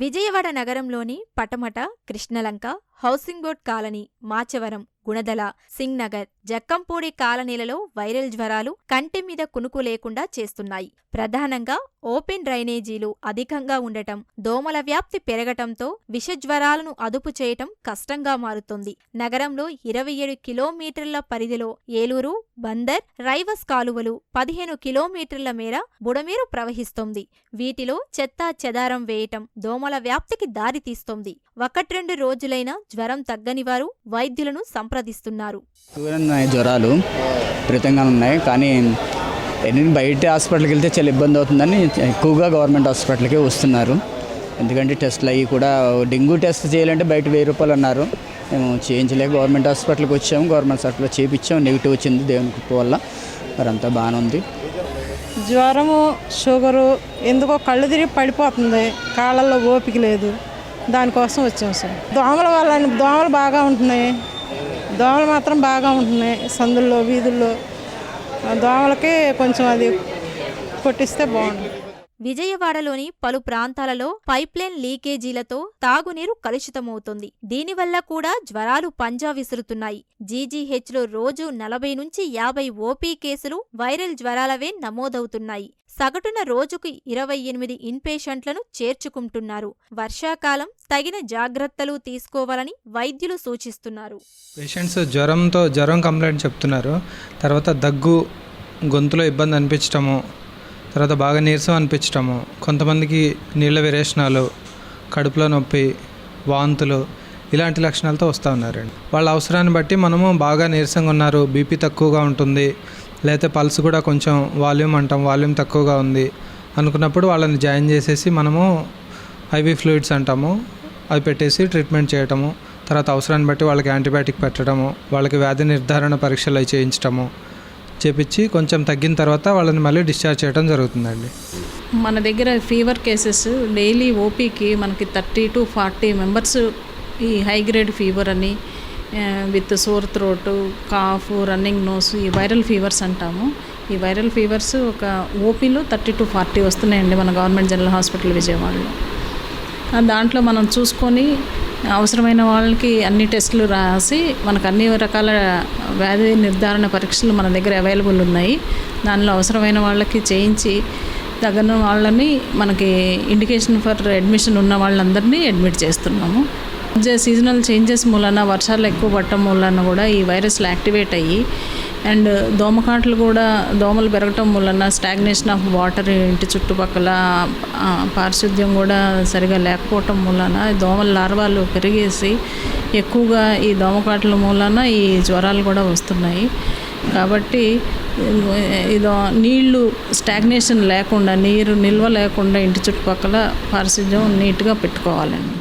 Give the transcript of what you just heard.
విజయవాడ నగరంలోని Patamata Krishnalanka housing board colony Machavaram. Gunadala Singh Nagar Jakkampudi కాలనీలలో viral జ్వరాలు కంటి మీద కునుకు లేకుండా చేస్తున్నాయి. ప్రధానంగా ఓపెన్ డ్రైనేజీలు అధికంగా ఉండటం దోమల వ్యాప్తి పెరగటంతో విషజ్వరాలను అదుపు చేయటం కష్టంగా మారుతోంది. నగరంలో ఇరవై ఏడు కిలోమీటర్ల పరిధిలో ఏలూరు బందర్ రైవస్ కాలువలు పదిహేను కిలోమీటర్ల మేర బుడమేరు ప్రవహిస్తోంది. వీటిలో చెత్తా చెదారం వేయటం దోమల వ్యాప్తికి దారితీస్తోంది. ఒకట్రెండు రోజులైనా జ్వరం తగ్గని వారు వైద్యులను సంప్రదిస్తున్నారు. జ్వరాలు విపరీతంగా ఉన్నాయి. కానీ ఎన్ని బయట హాస్పిటల్కి వెళ్తే చాలా ఇబ్బంది అవుతుందని ఎక్కువగా గవర్నమెంట్ హాస్పిటల్కే వస్తున్నారు. ఎందుకంటే టెస్ట్లు అవి కూడా డెంగ్యూ టెస్ట్ చేయాలంటే బయట వెయ్యి రూపాయలు అన్నారు. మేము చేయించలేక గవర్నమెంట్ హాస్పిటల్కి వచ్చాము. గవర్నమెంట్ హాస్పిటల్లో చేయించాం నెగిటివ్ వచ్చింది దేవుని కృప వల్ల. మరంతా బాగానే ఉంది. జ్వరము షుగరు ఎందుకో కళ్ళు తిరిగి పడిపోతుంది. కాళ్ళల్లో ఓపిక లేదు. దానికోసం వచ్చాం సార్. దోమల వల్ల దోమలు బాగా ఉంటున్నాయి. దోమలు మాత్రం బాగా ఉంటున్నాయి. సందుల్లో వీధుల్లో. ఆ దోమలకి కొంచెం అది కొట్టిస్తే బాగుంటుంది. విజయవాడలోని పలు ప్రాంతాలలో పైప్లైన్ లీకేజీలతో తాగునీరు కలుషితమవుతోంది. దీనివల్ల కూడా జ్వరాలు పంజా విసురుతున్నాయి. జీజీహెచ్లో రోజు నలభై నుంచి యాభై ఓపీ కేసులు వైరల్ జ్వరాలవే నమోదవుతున్నాయి. సగటున రోజుకు ఇరవై ఎనిమిది ఇన్పేషెంట్లను చేర్చుకుంటున్నారు. వర్షాకాలం తగిన జాగ్రత్తలు తీసుకోవాలని వైద్యులు సూచిస్తున్నారు. పేషెంట్స్ జ్వరంతో జ్వరం కంప్లైంట్ చెప్తున్నారు. తర్వాత దగ్గు గొంతులో ఇబ్బంది అనిపించటము తర్వాత బాగా నీరసం అనిపించటము. కొంతమందికి నీళ్ళ విరేచనాలు కడుపులో నొప్పి వాంతులు ఇలాంటి లక్షణాలతో వస్తూ ఉన్నారండి. వాళ్ళ అవసరాన్ని బట్టి మనము బాగా నీరసంగా ఉన్నారు బీపీ తక్కువగా ఉంటుంది లేకపోతే పల్స్ కూడా కొంచెం వాల్యూమ్ అంటాం వాల్యూమ్ తక్కువగా ఉంది అనుకున్నప్పుడు వాళ్ళని జాయిన్ చేసేసి మనము ఐవీ ఫ్లూయిడ్స్ అంటాము. అవి పెట్టేసి ట్రీట్మెంట్ చేయటము. తర్వాత అవసరాన్ని బట్టి వాళ్ళకి యాంటీబయాటిక్ పెట్టడము వాళ్ళకి వ్యాధి నిర్ధారణ పరీక్షలు అవి చేయించటము. చేపించి కొంచెం తగ్గిన తర్వాత వాళ్ళని మళ్ళీ డిశ్చార్జ్ చేయడం జరుగుతుందండి. మన దగ్గర ఫీవర్ కేసెస్ డైలీ ఓపీకి మనకి థర్టీ టు ఫార్టీ మెంబర్స్ ఈ హై గ్రేడ్ ఫీవర్ అని with sore throat cough running nose ఈ వైరల్ ఫీవర్స్ అంటాము. ఈ వైరల్ ఫీవర్స్ ఒక ఓపీలో థర్టీ టు ఫార్టీ వస్తున్నాయండి మన గవర్నమెంట్ జనరల్ హాస్పిటల్ విజయవాడలో. దాంట్లో మనం చూసుకొని అవసరమైన వాళ్ళకి అన్ని టెస్టులు రాసి మనకు అన్ని రకాల వ్యాధి నిర్ధారణ పరీక్షలు మన దగ్గర అవైలబుల్ ఉన్నాయి. దానిలో అవసరమైన వాళ్ళకి చేయించి తగిన వాళ్ళని మనకి ఇండికేషన్ ఫర్ అడ్మిషన్ ఉన్న వాళ్ళందరినీ అడ్మిట్ చేస్తున్నాము. సీజనల్ చేంజెస్ మూలన వర్షాలు ఎక్కువ పట్టడం మూలన కూడా ఈ వైరస్లు యాక్టివేట్ అయ్యి అండ్ దోమకాట్లు కూడా దోమలు పెరగటం వలన స్టాగ్నేషన్ ఆఫ్ వాటర్ ఇంటి చుట్టుపక్కల పారిశుద్ధ్యం కూడా సరిగా లేకపోవటం మూలన దోమల లార్వాలు పెరిగేసి ఎక్కువగా ఈ దోమకాట్ల మూలన ఈ జ్వరాలు కూడా వస్తున్నాయి. కాబట్టి ఇదో నీళ్ళు స్టాగ్నేషన్ లేకుండా నీరు నిల్వ లేకుండా ఇంటి చుట్టుపక్కల పారిశుద్ధ్యం నీట్గా పెట్టుకోవాలండి.